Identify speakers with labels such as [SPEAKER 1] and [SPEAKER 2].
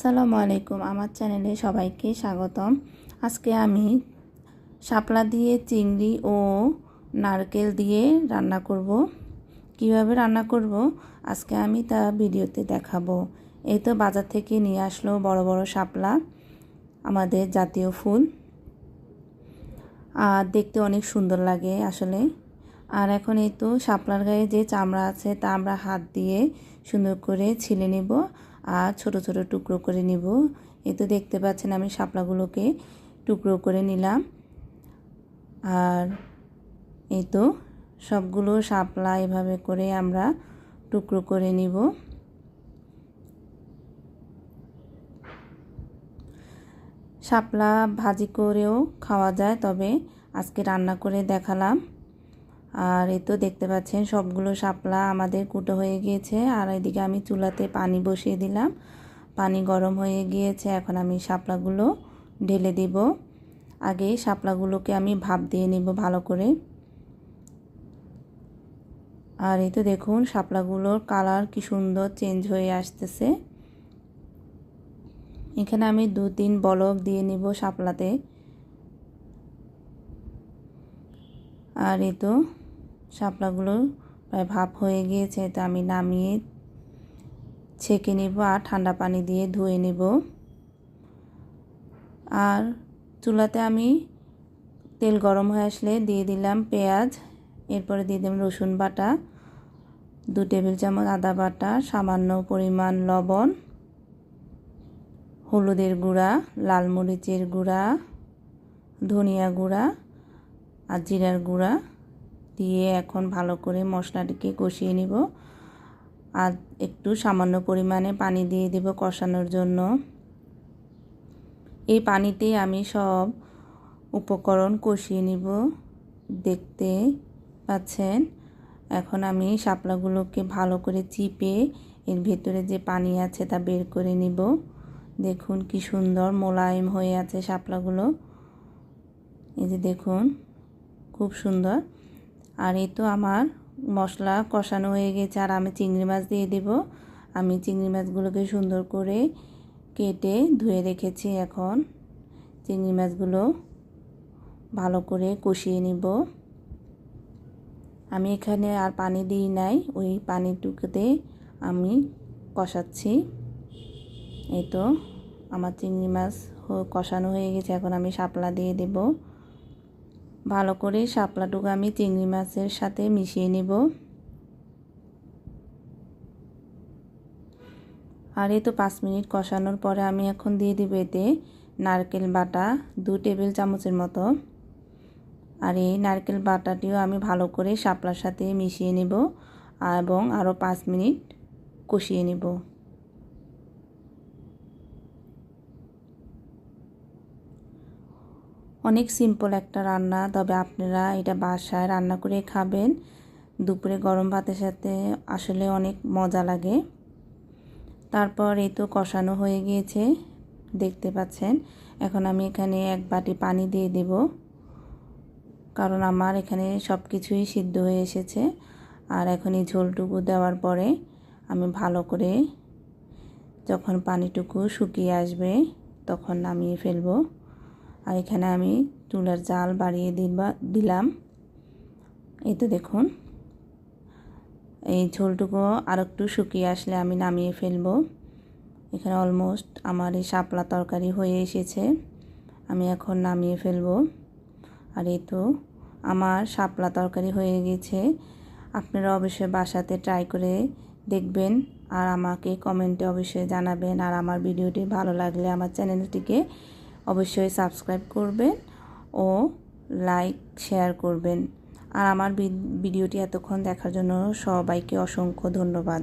[SPEAKER 1] আসসালামু আলাইকুম। আমার চ্যানেলে সবাইকে স্বাগতম। আজকে আমি শাপলা দিয়ে চিংড়ি ও নারকেল দিয়ে রান্না করব। কীভাবে রান্না করব? আজকে আমি তা ভিডিওতে দেখাবো। এই তো বাজার থেকে নিয়ে আসলো বড় বড় শাপলা, আমাদের জাতীয় ফুল। আর দেখতে অনেক সুন্দর লাগে আসলে। আর এখন এই তো শাপলার গায়ে যে চামড়া আছে তা আমরা হাত দিয়ে সুন্দর করে ছিলে নেব। আর ছোট ছোট টুকরো করে নিব। এ তো দেখতে পাচ্ছেন আমি শাপলাগুলোকে টুকরো করে নিলাম। আর এই তো সবগুলো শাপলা এভাবে করে আমরা টুকরো করে নিব। শাপলা ভাজি করেও খাওয়া যায়, তবে আজকে রান্না করে দেখালাম। আর এই তো দেখতে পাচ্ছেন সবগুলো শাপলা আমাদের কুটো হয়ে গিয়েছে। আর এদিকে আমি চুলাতে পানি বসিয়ে দিলাম। পানি গরম হয়ে গিয়েছে, এখন আমি শাপলাগুলো ঢেলে দিব। আগে শাপলাগুলোকে আমি ভাপ দিয়ে নিব ভালো করে। আর এই তো দেখুন শাপলাগুলোর কালার কি সুন্দর চেঞ্জ হয়ে আসতেছে। এখানে আমি দু তিন বলক দিয়ে নিব শাপলাতে। আর এই তো শাপলাগুলো প্রায় ভাপ হয়ে গিয়েছে তো আমি নামিয়ে ছেঁকে নেব আর ঠান্ডা পানি দিয়ে ধুয়ে নেব। আর চুলাতে আমি তেল গরম হয়ে আসলে দিয়ে দিলাম পেঁয়াজ, এরপরে দিয়ে দিলাম রসুন বাটা, দু টেবিল চামচ আদা বাটা, সামান্য পরিমাণ লবণ, হলুদের গুঁড়া, লাল মরিচের গুঁড়া, ধনিয়া গুঁড়া আর জিরার গুঁড়া। দিয়ে এখন ভালো করে মশলাটিকে কষিয়ে নিব। আর একটু সামান্য পরিমাণে পানি দিয়ে দেব কষানোর জন্য। এই পানিতেই আমি সব উপকরণ কষিয়ে নিব। দেখতে পাচ্ছেন? এখন আমি শাপলাগুলোকে ভালো করে চিপে এর ভেতরে যে পানি আছে তা বের করে নিব। দেখুন কি সুন্দর মোলায়েম হয়ে আছে শাপলাগুলো। এই যে দেখুন, খুব সুন্দর। আর এই তো আমার মশলা কষানো হয়ে গেছে, আর আমি চিংড়ি মাছ দিয়ে দেব। আমি চিংড়ি মাছগুলোকে সুন্দর করে কেটে ধুয়ে রেখেছি এখন। চিংড়ি মাছগুলো ভালো করে কষিয়ে নিব। আমি এখানে আর পানি দিই নাই, ওই পানিটুকুতে আমি কষাচ্ছি। এই তো আমার চিংড়ি মাছ কষানো হয়ে গেছে, এখন আমি শাপলা দিয়ে দেব। ভালো করে শাপলাটুকু আমি চিংড়ি মাছের সাথে মিশিয়ে নেব। আর এই তো পাঁচ মিনিট কষানোর পরে আমি এখন দিয়ে দিব এতে নারকেল বাটা দু টেবিল চামচের মতো। আর এই নারকেল বাটাটিও আমি ভালো করে শাপলার সাথে মিশিয়ে নেব এবং আরও পাঁচ মিনিট কষিয়ে নেব। অনেক সিম্পল একটা রান্না, তবে আপনারা এটা বাসায় রান্না করে খাবেন। দুপুরে গরম ভাতের সাথে আসলে অনেক মজা লাগে। তারপর এই তো কষানো হয়ে গিয়েছে, দেখতে পাচ্ছেন। এখন আমি এখানে এক বাটি পানি দিয়ে দেব, কারণ আমার এখানে সব কিছুই সিদ্ধ হয়ে এসেছে। আর এখন এই ঝোলটুকু দেওয়ার পরে আমি ভালো করে যখন পানিটুকু শুকিয়ে আসবে, তখন নামিয়ে ফেলব। আর এখানে আমি চুলার জাল বাড়িয়ে দিবা, দিলাম। এই তো দেখুন, এই ঝোলটুকু আর একটু শুকিয়ে আসলে আমি নামিয়ে ফেলব। এখানে অলমোস্ট আমার এই শাপলা তরকারি হয়ে এসেছে, আমি এখন নামিয়ে ফেলব। আর এই তো আমার শাপলা তরকারি হয়ে গেছে। আপনারা অবশ্যই বাসাতে ট্রাই করে দেখবেন আর আমাকে কমেন্টে অবশ্যই জানাবেন। আর আমার ভিডিওটি ভালো লাগলে আমার চ্যানেলটিকে অবশ্যই সাবস্ক্রাইব করবেন ও লাইক শেয়ার করবেন। আর আমার ভিডিওটি এতক্ষণ দেখার জন্য সবাইকে অসংখ্য ধন্যবাদ।